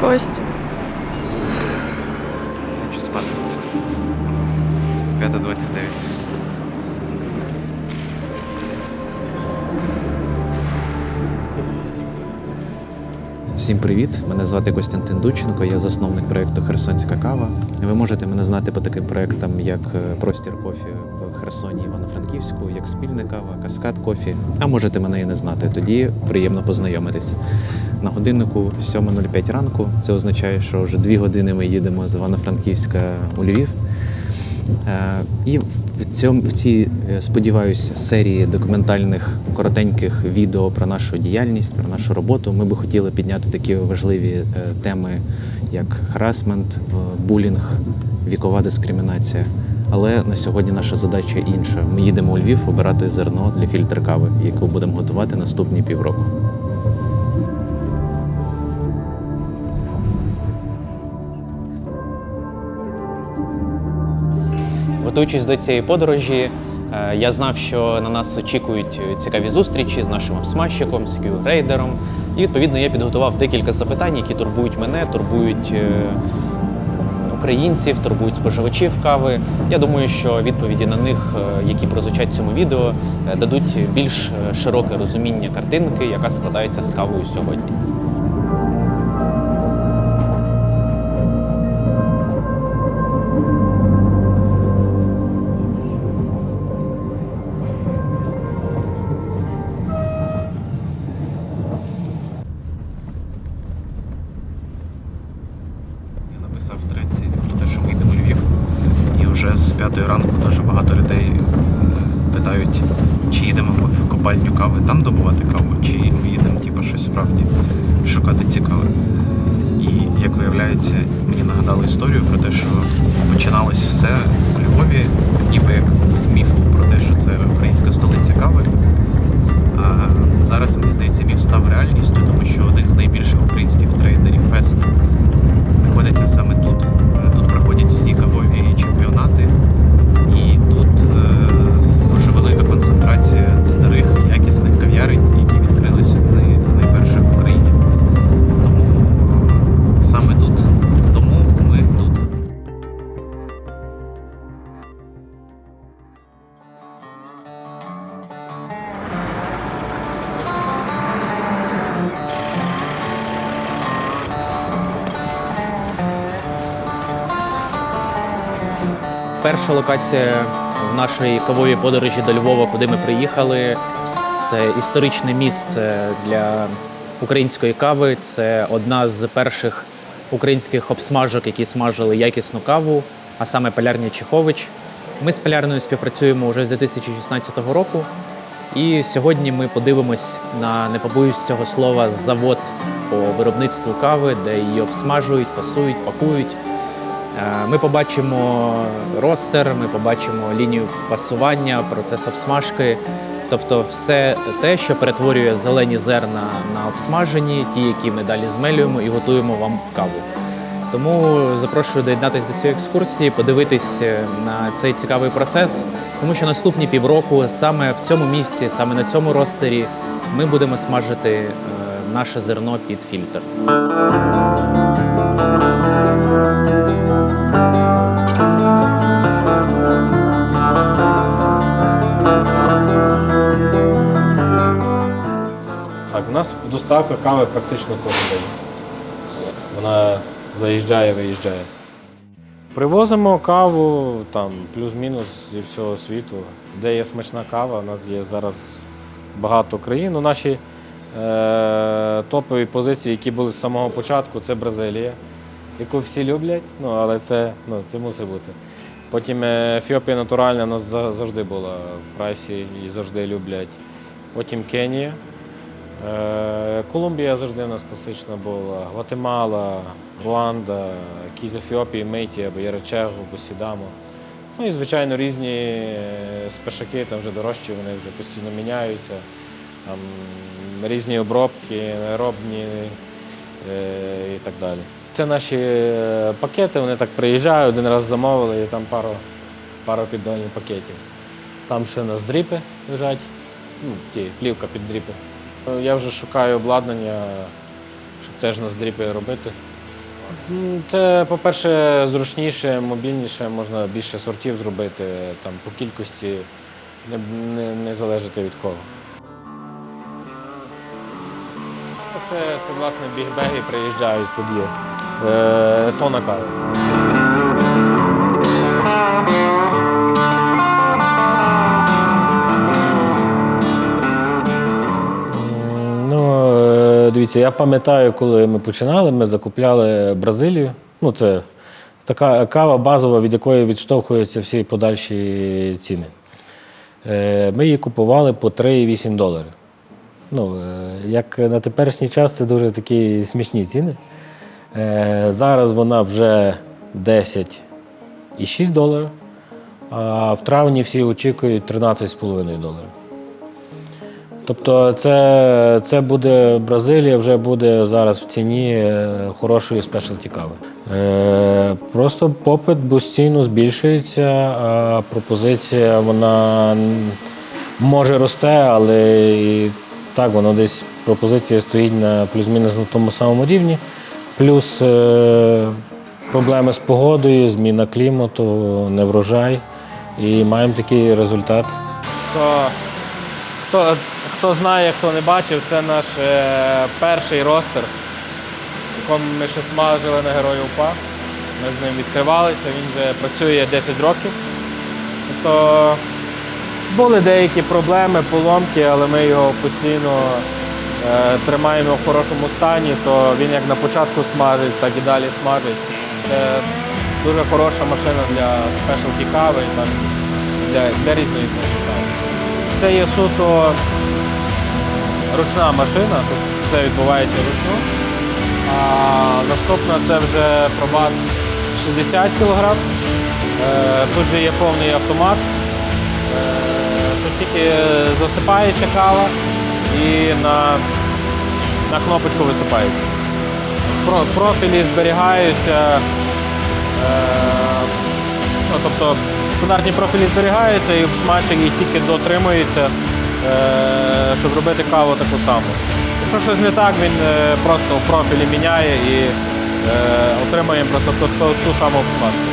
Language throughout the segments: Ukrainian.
Костя. Хочу спати. 5.29. Всім привіт! Мене звати Костянтин Дученко, я засновник проєкту Херсонська кава. Ви можете мене знати по таким проєктам, як е, Простір кофі в Херсоні Івано-Франківську, як спільна кава, Каскад кофі. А можете мене і не знати. Тоді приємно познайомитись. На годиннику 7.05 ранку. Це означає, що вже дві години ми їдемо з Івано-Франківська у Львів. Е, І в цьому в цій, е, сподіваюся, серії документальних коротеньких відео про нашу діяльність, про нашу роботу. Ми би хотіли підняти такі важливі е, теми, як харасмент, е, булінг, вікова дискримінація. Але на сьогодні наша задача інша. Ми їдемо у Львів обирати зерно для фільтр кави, яку будемо готувати наступні півроку. Готуючись до цієї подорожі, е, я знав, що на нас очікують цікаві зустрічі з нашим обсмажчиком, з Q-рейдером. І відповідно я підготував декілька запитань, які турбують мене, турбують е, українців, турбують споживачів кави. Я думаю, що відповіді на них, е, які прозвучать цьому відео, дадуть більш широке розуміння картинки, яка складається з кавою сьогодні. З п'ятої ранку дуже багато людей питають, чи їдемо ми в копальню кави там добувати каву, чи ми їдемо типу, щось справді шукати цікаве. І як виявляється, мені нагадали історію про те, що починалось все у Львові, ніби як з міфу про те, що це українська столиця кави. А зараз мені здається, міф став реальністю, тому що один з найбільших українських трейдерів фест знаходиться саме тут. Проходять всі кавові чемпіонати, і тут е, дуже велика концентрація старих якісних кав'ярень, які відкрилися Перша локація в нашій кавовій подорожі до Львова, куди ми приїхали. Це історичне місце для української кави. Це одна з перших українських обсмажок, які смажили якісну каву, а саме полярня Чехович. Ми з полярною співпрацюємо вже з 2016 року. І сьогодні ми подивимось на не побоюсь цього слова завод по виробництву кави, де її обсмажують, фасують, пакують. Е, Ми побачимо ростер, ми побачимо лінію пасування, процес обсмажки, тобто все те, що перетворює зелені зерна на обсмажені, ті, які ми далі змелюємо і готуємо вам каву. Тому запрошую доєднатися до цієї екскурсії, подивитись е, на цей цікавий процес, тому що наступні півроку саме в цьому місці, саме на цьому ростері, ми будемо смажити е, наше зерно під фільтр. Нас доставка кави практично кожен день. Вона заїжджає, виїжджає. Привозимо каву там плюс-мінус зі всього світу. Де є смачна кава, у нас є зараз багато країн. Ну, наші е- топові позиції, які були з самого початку, це Бразилія, яку всі люблять, ну, але це, ну, це мусить бути. Потім е, Ефіопія натуральна у нас завжди була в прайсі і завжди люблять. Потім Кенія. Е, Колумбія завжди у нас класична була, Гватемала, Руанда, якісь Ефіопії, Мейті або Яречего, або Сідамо. Ну і, звичайно, різні е, спешаки, там вже дорожчі, вони вже постійно міняються. Там різні обробки, неробні е, і так далі. Це наші пакети, вони так приїжджають, один раз замовили і там пару, пару піддонів пакетів. Там ще у нас дріпи лежать, ну, ті, плівка під дріпи. Я вже шукаю обладнання, щоб теж на дріпи робити. Це, по-перше, зручніше, мобільніше, можна більше сортів зробити, там, по кількості не, не, не залежати від кого. Це, це власне бігбеги приїжджають тут є. Е, тона кави. Дивіться, я пам'ятаю, коли ми починали, ми закупляли Бразилію. Ну, це така кава базова, від якої відштовхуються всі подальші ціни. Е, Ми її купували по 3,8 доларів. Ну, е, як на теперішній час, це дуже такі смішні ціни. Е, Зараз вона вже 10,6 доларів, а в травні всі очікують 13,5 доларів. Тобто це, це буде Бразилія, вже буде зараз в ціні е, хорошої спешалті кави. Е, просто попит постійно збільшується, а пропозиція вона може росте, але і так воно десь пропозиція стоїть на плюс-мінус на тому самому рівні. Плюс е, проблеми з погодою, зміна клімату, неврожай. І маємо такий результат. Хто, хто, хто знає, хто не бачив, це наш е, перший ростер, якому ми ще смажили на Герою УПА. Ми з ним відкривалися, він вже працює 10 років. Тобто були деякі проблеми, поломки, але ми його постійно е, тримаємо в хорошому стані, то він як на початку смажить, так і далі смажить. Це дуже хороша машина для спешалті кави, для, для різної кави. Це є суто ручна машина, тут все відбувається вручну. А наступна це вже пробат 60 кг. Тут же є повний автомат. Е, Тут тільки засипається кава і на, на кнопочку висипається. Профілі зберігаються. е, Ну, тобто стандартні профілі зберігаються і обсмачення їх тільки дотримується, е, щоб робити каву таку саму. Якщо щось не так, він е, просто в профілі міняє і е, отримує просто ту, ту, ту саму обсмажку.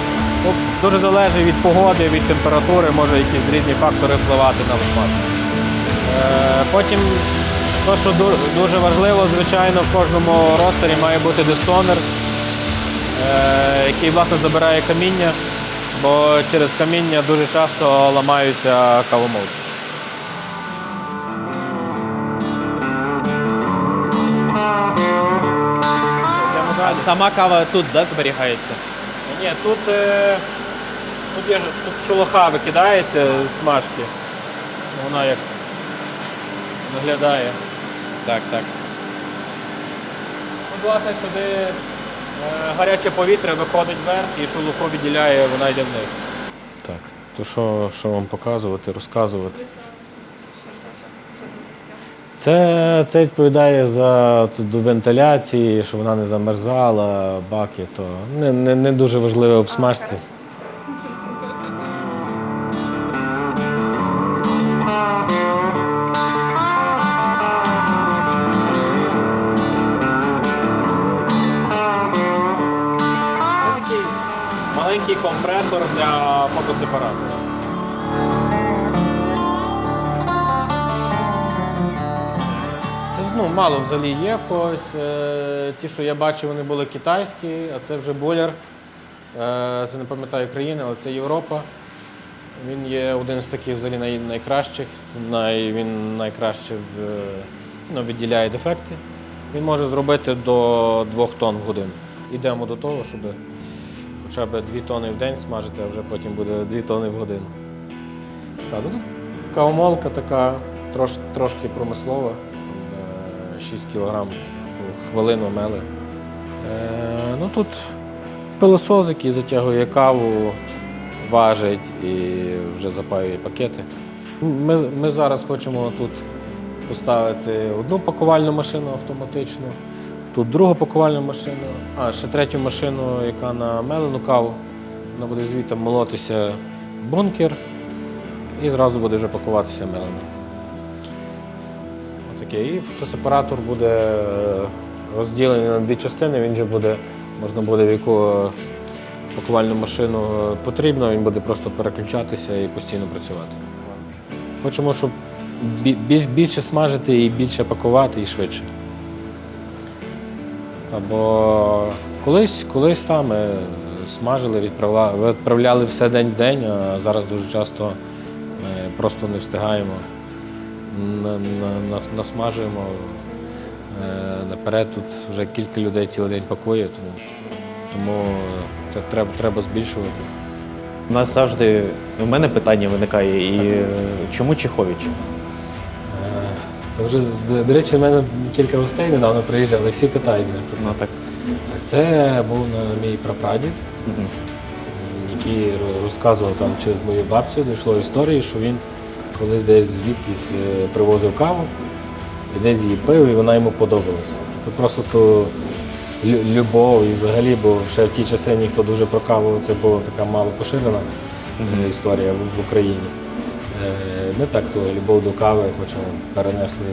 Ну, дуже залежить від погоди, від температури, може якісь різні фактори впливати на обсмажку. Е, Потім, то, що дуже важливо, звичайно, в кожному ростері має бути дистонер, який власне забирає каміння, бо через каміння дуже часто ламаються кавомолки. Сама кава тут да, зберігається. Ні, тут, е, тут, є, тут шелуха викидається з смажки. Вона як виглядає. Так, так. Ну, власне, сюди е, гаряче повітря виходить вверх і шелуху відділяє, вона йде вниз. Так, то що, що вам показувати, розказувати? Це, це відповідає за до вентиляції, щоб вона не замерзала, баки, то не, не, не дуже важливе обсмажці. Взагалі є в когось. Е, Ті, що я бачив, вони були китайські, а це вже бойлер. Е, Це не пам'ятаю країни, але це Європа. Він є один з таких взагалі найкращих. Най, він найкраще в, ну, відділяє дефекти. Він може зробити до 2 тонн в годину. Йдемо до того, щоб хоча б 2 тонни в день смажити, а вже потім буде 2 тонни в годину. Ну тут кавомолка така трош, трошки промислова, е, 6 кг в хвилину мели. Е, ну тут пилосос, який затягує каву, важить і вже запаює пакети. Ми, ми зараз хочемо тут поставити одну пакувальну машину автоматичну, тут другу пакувальну машину, а ще третю машину, яка на мелену каву. Вона буде звідти молотися бункер і зразу буде вже пакуватися мелено. Отаке. І фотосепаратор буде е, розділений на дві частини, він вже буде Можна буде в яку пакувальну машину потрібно, він буде просто переключатися і постійно працювати. Хочемо, щоб більше смажити і більше пакувати і швидше. Та, бо колись, колись там ми смажили, відправляли, відправляли все день в день, а зараз дуже часто ми просто не встигаємо. На- на- нас- Насмажуємо е, наперед. Тут вже кілька людей цілий день пакує, тому, тому це треба, треба збільшувати. У нас завжди у мене питання виникає, і е, чому Чехович? Е, То вже, до, до речі, в мене кілька гостей недавно приїжджали, всі питають мене про це. Ну так. Це був мій прапрадід, Мгм. який розказував там через мою бабцю, дійшло історії, що він колись десь звідкись е, привозив каву, і десь її пив, і вона йому подобалась. Це просто лю- любов і взагалі, бо ще в ті часи ніхто дуже про каву, це була така мало поширена е, історія в, в Україні. Е, Ми так ту любов до кави хочемо перенесли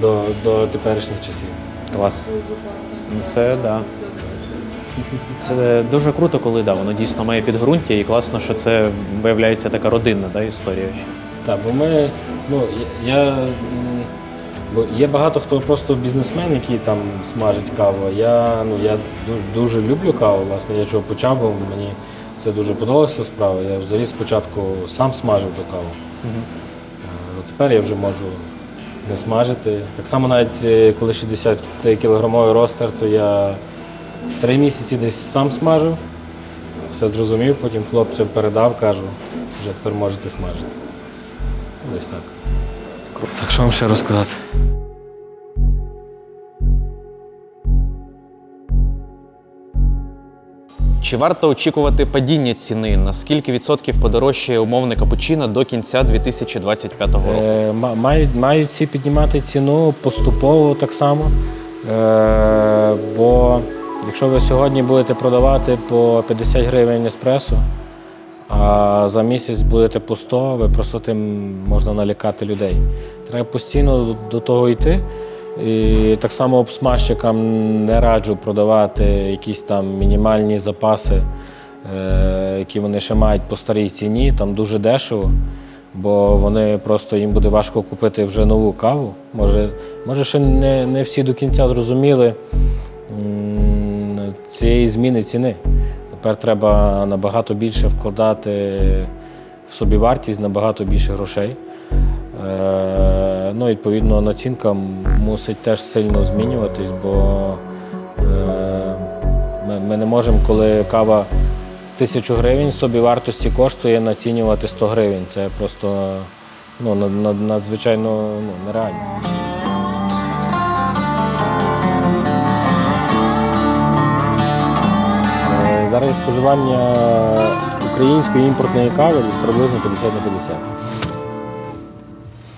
до, до теперішніх часів. Клас. Це так. Да. Це дуже круто, коли да, воно дійсно має підґрунтя, і класно, що це виявляється така родинна да, історія. Так, бо ми, ну, я, бо є багато хто просто бізнесмен, який там смажить каву. Я, ну, я дуже, дуже люблю каву, власне, я чого почав, бо мені це дуже подобалася справа. Я взагалі спочатку сам смажив ту каву. От Тепер я вже можу не смажити. Так само навіть е, коли 60 кілограмовий ростер, то я три місяці десь сам смажив, все зрозумів, потім хлопцям передав, кажу, вже тепер можете смажити. Десь так. Так що вам ще розказати? Чи варто очікувати падіння ціни? На скільки відсотків подорожчає умовне капучино до кінця 2025 року? Е, мають, мають ці піднімати ціну поступово так само. Е, бо якщо ви сьогодні будете продавати по 50 гривень еспресо, а за місяць будете по 100, ви просто тим можна налякати людей. Треба постійно до, того йти. І так само обсмажчикам не раджу продавати якісь там мінімальні запаси, е, які вони ще мають по старій ціні, там дуже дешево, бо вони просто їм буде важко купити вже нову каву. Може, може ще не, не всі до кінця зрозуміли цієї зміни ціни. Тепер треба набагато більше вкладати в собівартість, набагато більше грошей. Е, ну, відповідно, націнка мусить теж сильно змінюватись, бо е, ми, не можемо, коли кава тисячу гривень собі вартості коштує, націнювати 100 гривень. Це просто ну, над- над- надзвичайно ну, нереально. Зараз споживання української імпортної кави приблизно 50 на 50.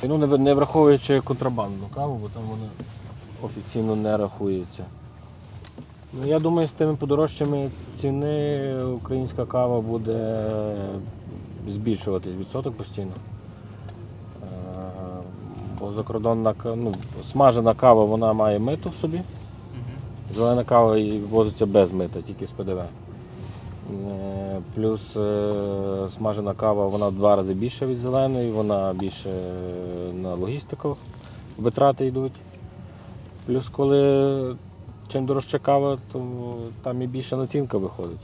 Ну, не, не враховуючи контрабандну каву, бо там вона офіційно не рахується. Ну, я думаю, з тими подорожчими ціни українська кава буде збільшуватись відсоток постійно. Е, Бо закордонна ну, смажена кава вона має мито в собі. Зелена кава і ввозиться без мита, тільки з ПДВ. Е, Плюс е, смажена кава вона в два рази більша від зеленої, вона більше е, на логістику витрати йдуть. Плюс, коли чим дорожча кава, то там і більша націнка виходить.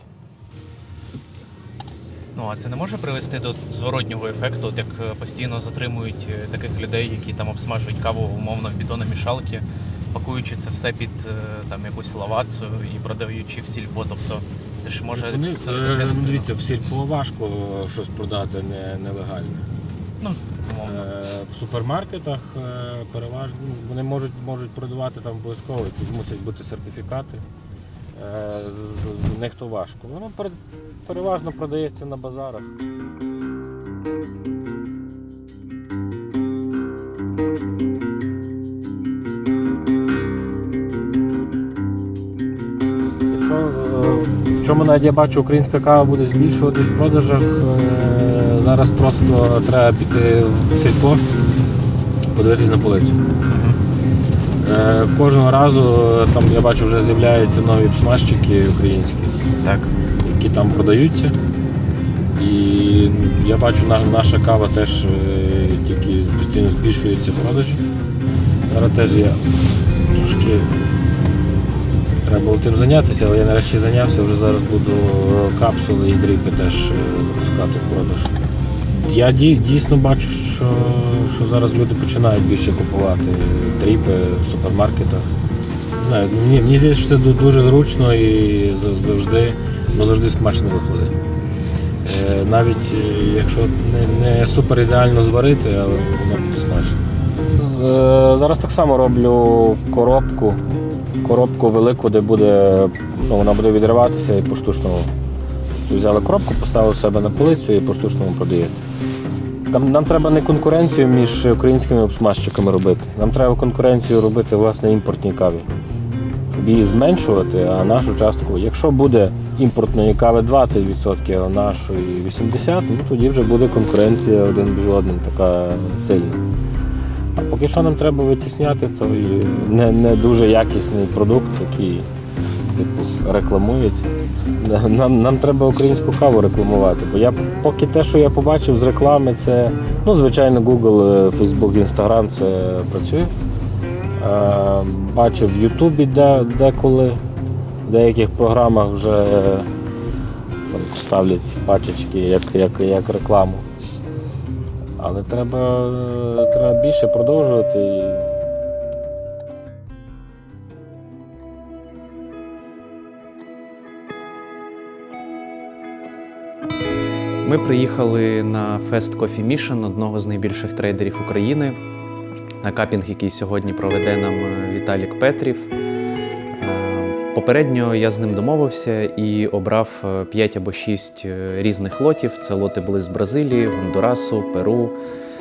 Ну а це не може привести до зворотнього ефекту, от як постійно затримують таких людей, які там обсмажують каву умовно в бетономішалки, пакуючи це все під там якусь лавацу і продаючи в сільпо. Тобто це ж може Вони, е, таке- дивіться, в сільпо важко щось продати не, нелегальне. ну, умовно. Е, В супермаркетах е, переважно ну, вони можуть, можуть продавати там обов'язково, тут мусять бути сертифікати. Е, з- з- В них то важко. Воно пер- переважно продається на базарах. В чому навіть я бачу, українська кава буде збільшуватись в продажах, е, зараз просто треба піти в сільпо, подивитись на полицю. Е, Кожного разу е, там я бачу вже з'являються нові смажчики українські, Так. які там продаються. І я бачу, наша кава теж тільки постійно збільшується продажі. Зараз теж я трошки треба було тим зайнятися, але я нарешті зайнявся, вже зараз буду капсули і дріпи теж е, запускати в продаж. Я дійсно бачу, що, що зараз люди починають більше купувати дріпи в супермаркетах. Знаю, мені, мені здається, що це дуже зручно і завжди, ну, завжди смачно виходить. Е, Навіть е, якщо не, не супер ідеально зварити, але воно буде смачно. Е, Зараз так само роблю коробку, коробку велику, де буде, ну, вона буде відриватися і поштучно. Взяли коробку, поставили себе на полицю і поштучному продаєте. Там, нам треба не конкуренцію між українськими обсмажчиками робити. Нам треба конкуренцію робити власне імпортній каві. Щоб її зменшувати, а нашу частку. Якщо буде імпортної кави 20%, а нашої 80%, ну тоді вже буде конкуренція один між одним така сильна. А поки що нам треба витісняти той не, не дуже якісний продукт, який типу, рекламується. Нам, нам треба українську каву рекламувати. Бо я поки те, що я побачив з реклами, це ну, звичайно, Google, е, Facebook, Instagram це працює. Е, Бачив в Ютубі де, деколи, в деяких програмах вже е, ставлять пачечки як, як, як рекламу. Але треба, треба більше продовжувати. Ми приїхали на Fest Coffee Mission, одного з найбільших трейдерів України. На капінг, який сьогодні проведе нам е, Віталік Петрів. Е, Попередньо я з ним домовився і обрав 5 або 6 різних лотів. Це лоти були з Бразилії, Гондурасу, Перу,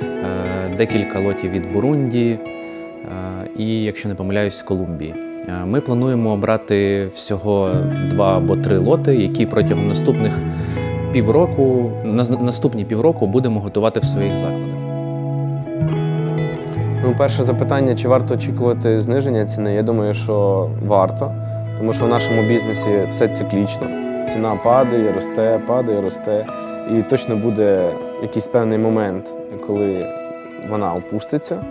е, декілька лотів від Бурунді е, і, якщо не помиляюсь, Колумбії. Е, Ми плануємо обрати всього два або три лоти, які протягом наступних півроку, на- наступні півроку будемо готувати в своїх закладах. Ну, перше запитання, чи варто очікувати зниження ціни? Я думаю, що варто, тому що в нашому бізнесі все циклічно. Ціна падає, росте, падає, росте. І точно буде якийсь певний момент, коли вона опуститься.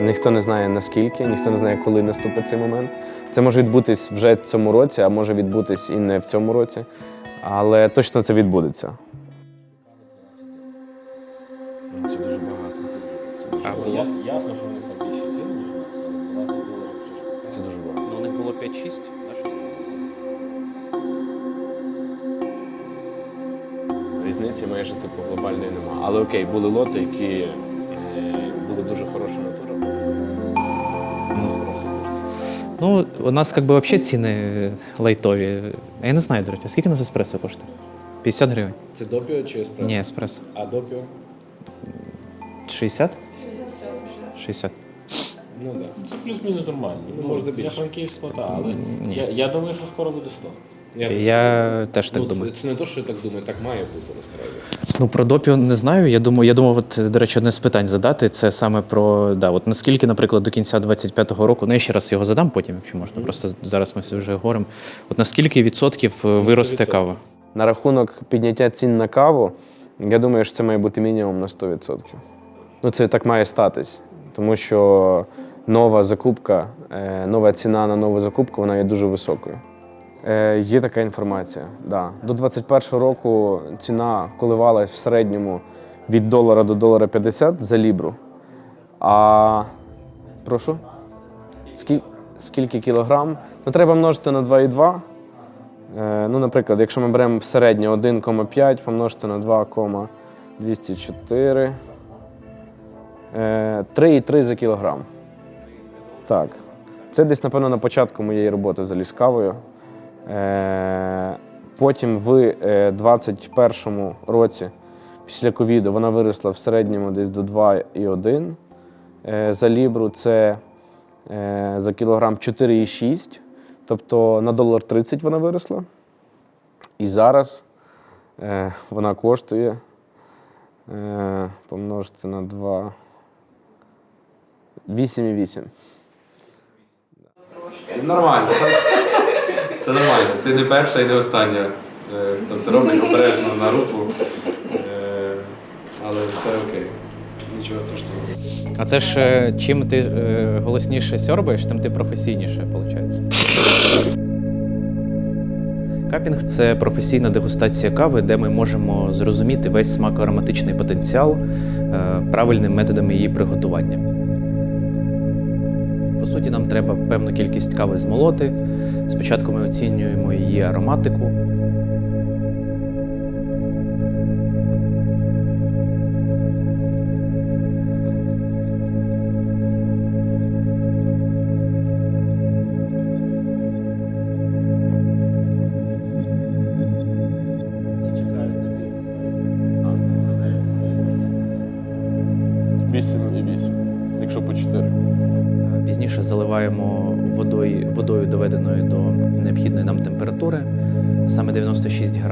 Ніхто не знає наскільки, ніхто не знає, коли наступить цей момент. Це може відбутись вже в цьому році, а може відбутись і не в цьому році. Але точно це відбудеться. Це дуже багато. Це дуже, ясно, що у них там ніж у нас, але 20 доларів це дуже багато. Ну, у них було 5-6, Різниці майже типу глобальної немає. Але окей, були лоти, які е, були дуже хороша натура. Ну, у нас як би взагалі ціни лайтові. Я не знаю, до речі, скільки у нас еспресо коштує? 50 гривень. Це допіо чи еспресо? Ні, еспресо. А допіо? 60? 60. Ну так. Да. Це плюс-мінус нормально. Ну, може, для більше. Франківського, так, але я, я думаю, що скоро буде 100. Я, Я теж так ну, думаю. Це, це не те, що я так думаю, так має бути насправді. Ну, про допіо не знаю. Я думаю, я думав, от, до речі, одне з питань задати. Це саме про да, от наскільки, наприклад, до кінця 25-го року, ну я ще раз його задам потім, якщо можна. Просто зараз ми все вже говоримо. От наскільки відсотків е, виросте 100%. кава? На рахунок підняття цін на каву, я думаю, що це має бути мінімум на 100%. Ну, це так має статись, тому що нова закупка, е, нова ціна на нову закупку, вона є дуже високою. Е, Є така інформація. Да. До 2021 року ціна коливалась в середньому від долара до долара 50 за лібру. А прошу? Скіль... Скільки кілограм? Ну, треба множити на 2,2. Е, Ну, наприклад, якщо ми беремо в середнє 1,5 помножити на 2,204. Е, 3,3 за кілограм. Так. Це десь, напевно, на початку моєї роботи взагалі з кавою. Е, Потім в 2021 році, після ковіду, вона виросла в середньому десь до 2,1 е, за лібру. Це е, за кілограм 4,6. Тобто на долар 30 вона виросла. І зараз е, вона коштує е, помножити на 2. 8,8. Нормально. Все нормально. Ти не перша і не остання, е, хто це робить обережно на руку. Е, Але все окей. Нічого страшного. А це ж е, чим ти голосніше сьорбаєш, тим ти професійніше, виходить. Капінг це професійна дегустація кави, де ми можемо зрозуміти весь смако-ароматичний потенціал правильними методами її приготування. По суті, нам треба певну кількість кави змолоти. Спочатку ми оцінюємо її ароматику.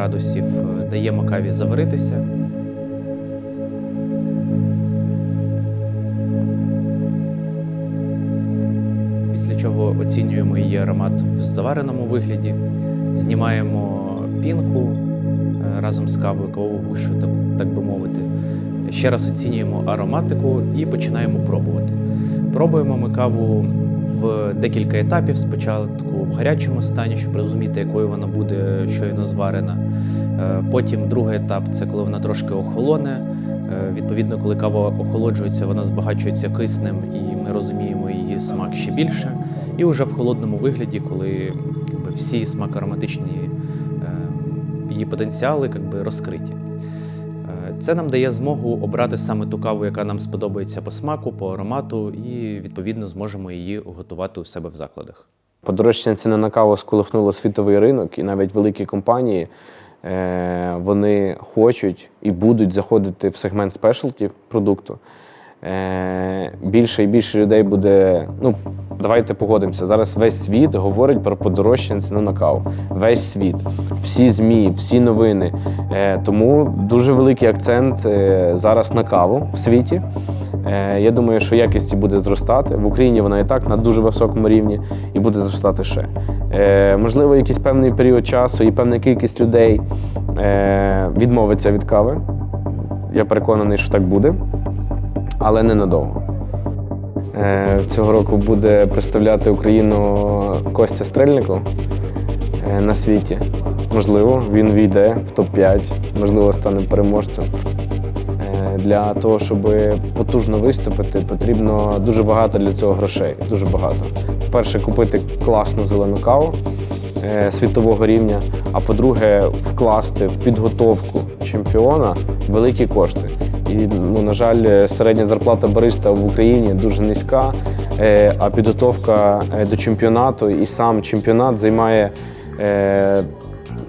Градусів. Даємо каві заваритися. Після чого оцінюємо її аромат в завареному вигляді, знімаємо пінку е, разом з кавою, кавову гущу, так би мовити. Ще раз оцінюємо ароматику і починаємо пробувати. Пробуємо ми каву в декілька етапів. Спочатку гарячому стані, щоб розуміти, якою вона буде щойно зварена. Е, Потім другий етап це коли вона трошки охолоне. Е, Відповідно, коли кава охолоджується, вона збагачується киснем, і ми розуміємо її смак ще більше. І вже в холодному вигляді, коли якби, всі смак-ароматичні е, її потенціали якби, розкриті. Це нам дає змогу обрати саме ту каву, яка нам сподобається по смаку, по аромату, і відповідно зможемо її готувати у себе в закладах. Подорожчання ціни на каву сколихнуло світовий ринок, і навіть великі компанії е, вони хочуть і будуть заходити в сегмент спешалті продукту. Е, більше і більше людей буде. Ну, давайте погодимося. Зараз весь світ говорить про подорожчання ціни на каву. Весь світ, всі ЗМІ, всі новини. Е, тому дуже великий акцент зараз на каву в світі. Е, Я думаю, що якість буде зростати. В Україні вона і так на дуже високому рівні і буде зростати ще. Е, Можливо, якийсь певний період часу і певна кількість людей е, відмовиться від кави. Я переконаний, що так буде, але ненадовго. Цього року буде представляти Україну Костя Стрельников е, на світі. Можливо, він війде в топ-5, можливо, стане переможцем. Для того, щоб потужно виступити, потрібно дуже багато для цього грошей. Дуже багато. По-перше, купити класну зелену каву е, світового рівня, а по-друге, вкласти в підготовку чемпіона великі кошти. І, ну, на жаль, середня зарплата бариста в Україні дуже низька, е, а підготовка е, до чемпіонату і сам чемпіонат займає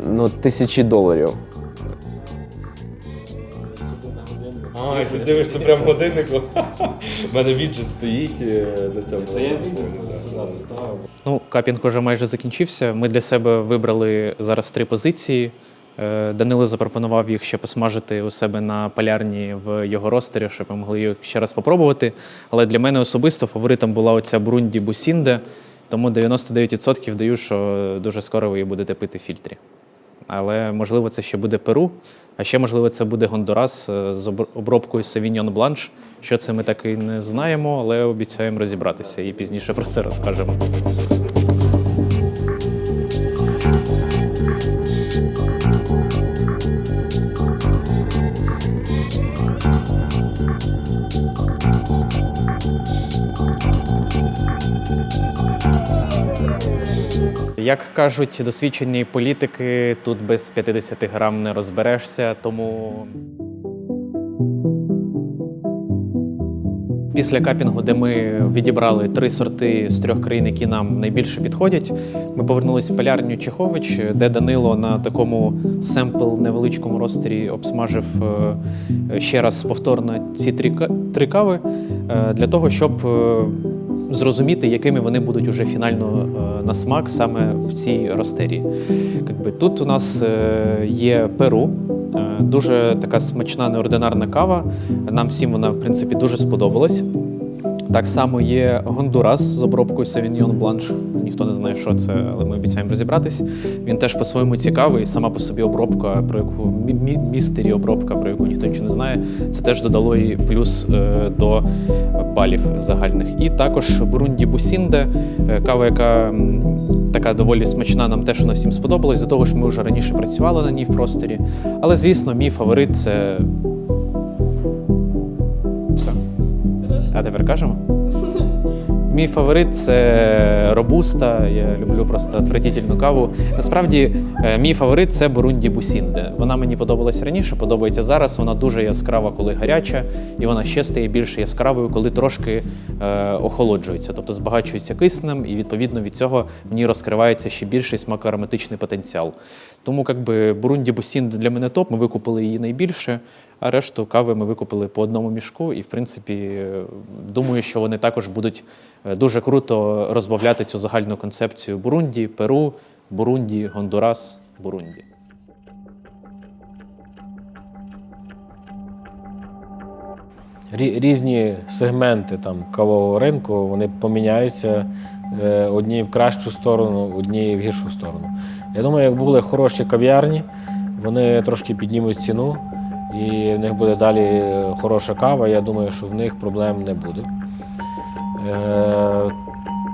ну, тисячі доларів. А, ти дивишся прям годиннику. У мене віджит стоїть е, на цьому. Це я Ну, капінг уже майже закінчився. Ми для себе вибрали зараз три позиції. Е, Данило запропонував їх ще посмажити у себе на полярні в його ростері, щоб ми могли їх ще раз попробувати. Але для мене особисто фаворитом була оця Брунді Бусінде, тому 99% даю, що дуже скоро ви її будете пити в фільтрі. Але можливо це ще буде Перу, а ще можливо це буде Гондурас е, з обробкою Савіньон Бланш. Що це ми так і не знаємо, але обіцяємо розібратися і пізніше про це розкажемо. Як кажуть досвідчені політики, тут без 50 грам не розберешся, тому. Після капінгу, де ми відібрали три сорти з трьох країн, які нам найбільше підходять, ми повернулися в полярню Чехович, де Данило на такому семпл невеличкому ростері обсмажив е, ще раз повторно ці три, кави е, для того, щоб е, зрозуміти, якими вони будуть уже фінально на смак саме в цій ростері. Якби тут у нас е, є Перу, е, дуже така смачна неординарна кава. Нам всім вона, в принципі, дуже сподобалась. Так само є Гондурас з обробкою Sauvignon Blanche. Знаю, що це, але ми обіцяємо розібратись. Він теж по-своєму цікавий. Сама по собі обробка, про яку мі- мі- містері обробка, про яку ніхто нічого не знає. Це теж додало їй плюс е, до балів загальних. І також Бурунді Бусінде, е, кава, яка така доволі смачна, нам теж вона всім сподобалась. До того ж, ми вже раніше працювали на ній в просторі. Але звісно, мій фаворит це. Все. А тепер кажемо? Мій фаворит це робуста. Я люблю просто отвратительну каву. Насправді, е, мій фаворит це Бурунді Бусінде. Вона мені подобалась раніше, подобається зараз. Вона дуже яскрава, коли гаряча, і вона ще стає більш яскравою, коли трошки е, охолоджується, тобто збагачується киснем, і відповідно від цього ній розкривається ще більший смакоароматичний потенціал. Тому якби Бурунді Бусінде для мене топ. Ми викупили її найбільше, а решту кави ми викупили по одному мішку. І, в принципі, думаю, що вони також будуть е, дуже круто розбавляти цю загальну концепцію Бурунді, Перу, Бурунді, Гондурас, Бурунді. Різні сегменти там кавового ринку вони поміняються е, одні в кращу сторону, одні в гіршу сторону. Я думаю, як були хороші кав'ярні, вони трошки піднімуть ціну, і в них буде далі хороша кава. Я думаю, що в них проблем не буде. Е,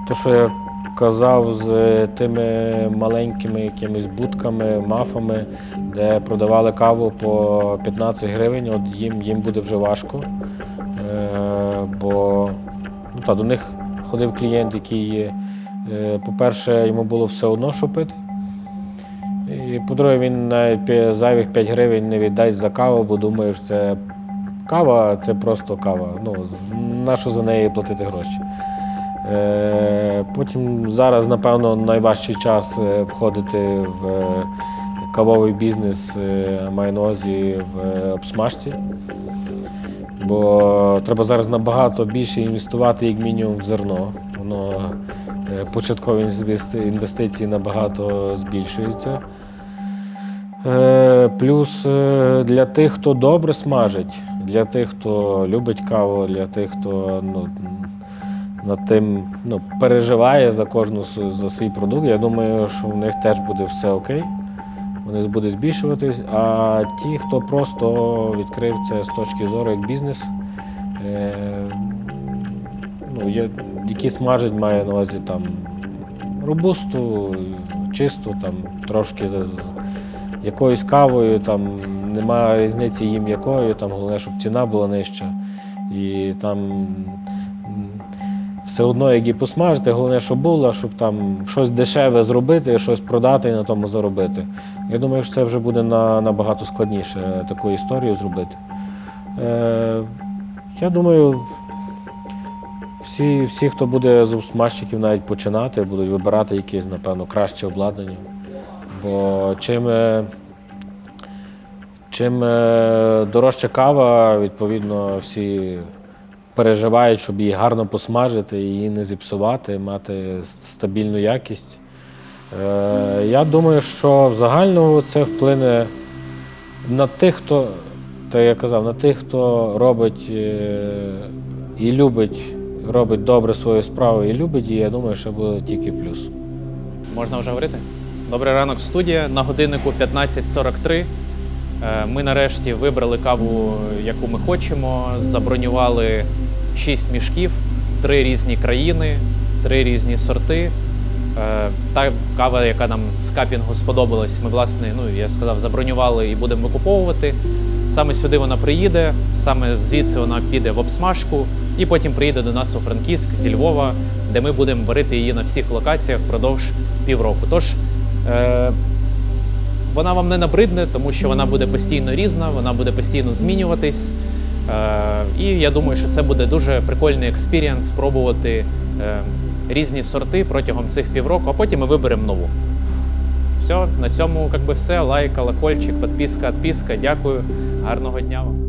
Те, що я казав з тими маленькими якимись будками, мафами, де продавали каву по 15 гривень, от їм, їм буде вже важко. Е, бо ну, та, до них ходив клієнт, який, е, по-перше, йому було все одно, що пити. І по-друге, він навіть зайвих 5 гривень не віддасть за каву, бо думає, що це кава це просто кава. Ну, на що за неї платити гроші. Е, потім зараз, напевно, найважчий час е, входити в е, кавовий бізнес, увазі в обсмажці. Бо треба зараз набагато більше інвестувати, як мінімум, в зерно. Воно початкові інвестиції набагато збільшуються. Е, Плюс е, для тих, хто добре смажить, для тих, хто любить каву, для тих, хто ну, над тим ну, переживає за кожну за свій продукт, я думаю, що в них теж буде все окей. Вони будуть збільшуватись. А ті, хто просто відкрив це з точки зору як бізнес, е, ну, є, які смажать, має на увазі там робусту, чисту, там, трошки з, якоюсь кавою, там немає різниці їм якою, там головне, щоб ціна була нижча. І там все одно, як і посмажити, головне, щоб було, щоб там щось дешеве зробити, щось продати і на тому заробити. Я думаю, що це вже буде на, набагато складніше таку історію зробити. Е, я думаю, всі, всі, хто буде з смажчиків навіть починати, будуть вибирати якесь, напевно, краще обладнання. Бо чим, е, чим е, дорожча кава, відповідно, всі переживають, щоб її гарно посмажити, її не зіпсувати, мати стабільну якість. Е, Я думаю, що в загальному це вплине на тих, хто, так я казав, на тих, хто робить і любить, робить добре свою справу і любить її, я думаю, що буде тільки плюс. Можна вже говорити? Добрий ранок, студія. На годиннику 15.43. Е, Ми нарешті вибрали каву, яку ми хочемо. Забронювали 6 мішків, три різні країни, три різні сорти. Е, Та кава, яка нам з капінгу сподобалась, ми, власне, ну я сказав, забронювали і будемо викуповувати. Саме сюди вона приїде, саме звідси вона піде в обсмажку, і потім приїде до нас у Франківськ зі Львова, де ми будемо варити її на всіх локаціях впродовж півроку. Тож вона вам не набридне, тому що вона буде постійно різна, вона буде постійно змінюватись. Е, і я думаю, що це буде дуже прикольний експірієнс спробувати е, різні сорти протягом цих півроку, а потім ми виберемо нову. Все, на цьому як би все. Лайк, колокольчик, підписка, відписка. Дякую. Гарного дня вам.